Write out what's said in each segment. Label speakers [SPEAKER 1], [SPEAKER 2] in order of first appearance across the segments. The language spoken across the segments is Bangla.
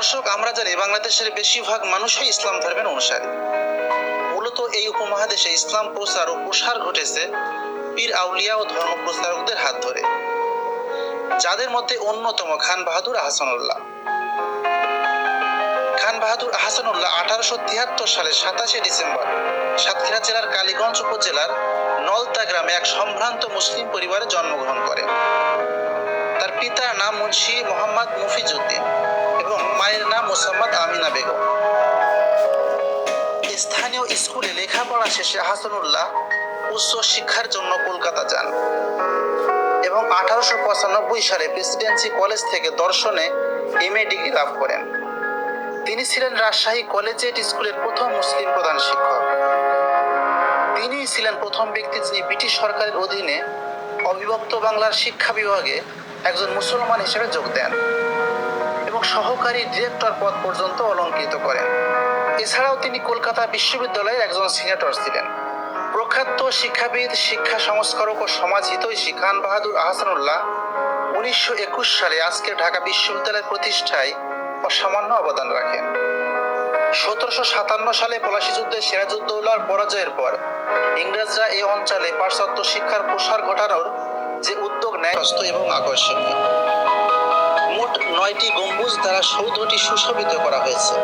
[SPEAKER 1] দর্শক, আমরা জানি বাংলাদেশের বেশিরভাগ মানুষই ইসলাম ধর্মের অনুসারী। মূলত এই উপমহাদেশে ইসলাম প্রচার ও প্রসার ঘটেছে পীর আউলিয়া ও ধর্ম প্রচারকদের হাত ধরে, যাদের মধ্যে অন্যতম খান বাহাদুর আহসানুল্লাহ। খান বাহাদুর আহসানুল্লাহ আঠারোশো তিয়াত্তর সালে সাতাশে ডিসেম্বর সাতক্ষীরা জেলার কালীগঞ্জ উপজেলার নলতা গ্রামে এক সম্ভ্রান্ত মুসলিম পরিবারে জন্মগ্রহণ করেন তার পিতার নাম মুন্সি মোহাম্মদ মুফিজউদ্দিন মোসাম্মদ আমিনা বেগম। স্থানীয় স্কুলে লেখাপড়া শেষে হাসানুল্লাহ উচ্চ শিক্ষার জন্য কলকাতা যান এবং আঠারোশো পঁচানব্বই সালে প্রেসিডেন্সি কলেজ থেকে দর্শনে এম এ ডিগ্রি লাভ করেন। তিনি ছিলেন রাজশাহী কলেজিয়েট স্কুলের প্রথম মুসলিম প্রধান শিক্ষক। তিনিই ছিলেন প্রথম ব্যক্তি যিনি ব্রিটিশ সরকারের অধীনে অবিভক্ত বাংলার শিক্ষা বিভাগে একজন মুসলমান হিসেবে যোগ দেন। সহকারী ডিরেক্টর পদ পর্যন্ত অলঙ্কৃত করেন। এছাড়াও তিনি কলকাতা বিশ্ববিদ্যালয়ের একজন সিনেটর ছিলেন। প্রখ্যাত শিক্ষাবিদ, শিক্ষা সংস্কারক ও সমাজ হিতৈষী খান বাহাদুর আহসানুল্লাহ উনিশশো একুশ সালে আজকের ঢাকা বিশ্ববিদ্যালয়ের প্রতিষ্ঠায় অসামান্য অবদান রাখেন। সতেরোশো সাতান্ন সালে পলাশী যুদ্ধে সিরাজউদ্দৌলার পরাজয়ের পর ইংরেজরা এই অঞ্চলে পাশ্চাত্য শিক্ষার প্রসার ঘটানোর যে উদ্যোগ নেয় এবং আকর্ষণীয়। সৌধটি সুশোভিত করা হয়েছে।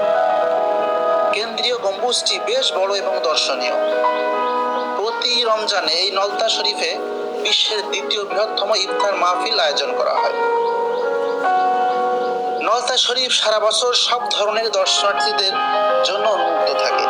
[SPEAKER 1] কেন্দ্রীয় গম্বুজটি বেশ বড় এবং দর্শনীয়। প্রতি রমজানে এই নলতা শরীফে বিশ্বের দ্বিতীয় বৃহত্তম ইফতার মাহফিল আয়োজন করা হয়। নলতা শরীফ সারা বছর সব ধরনের দর্শনার্থীদের জন্য উন্মুক্ত থাকে।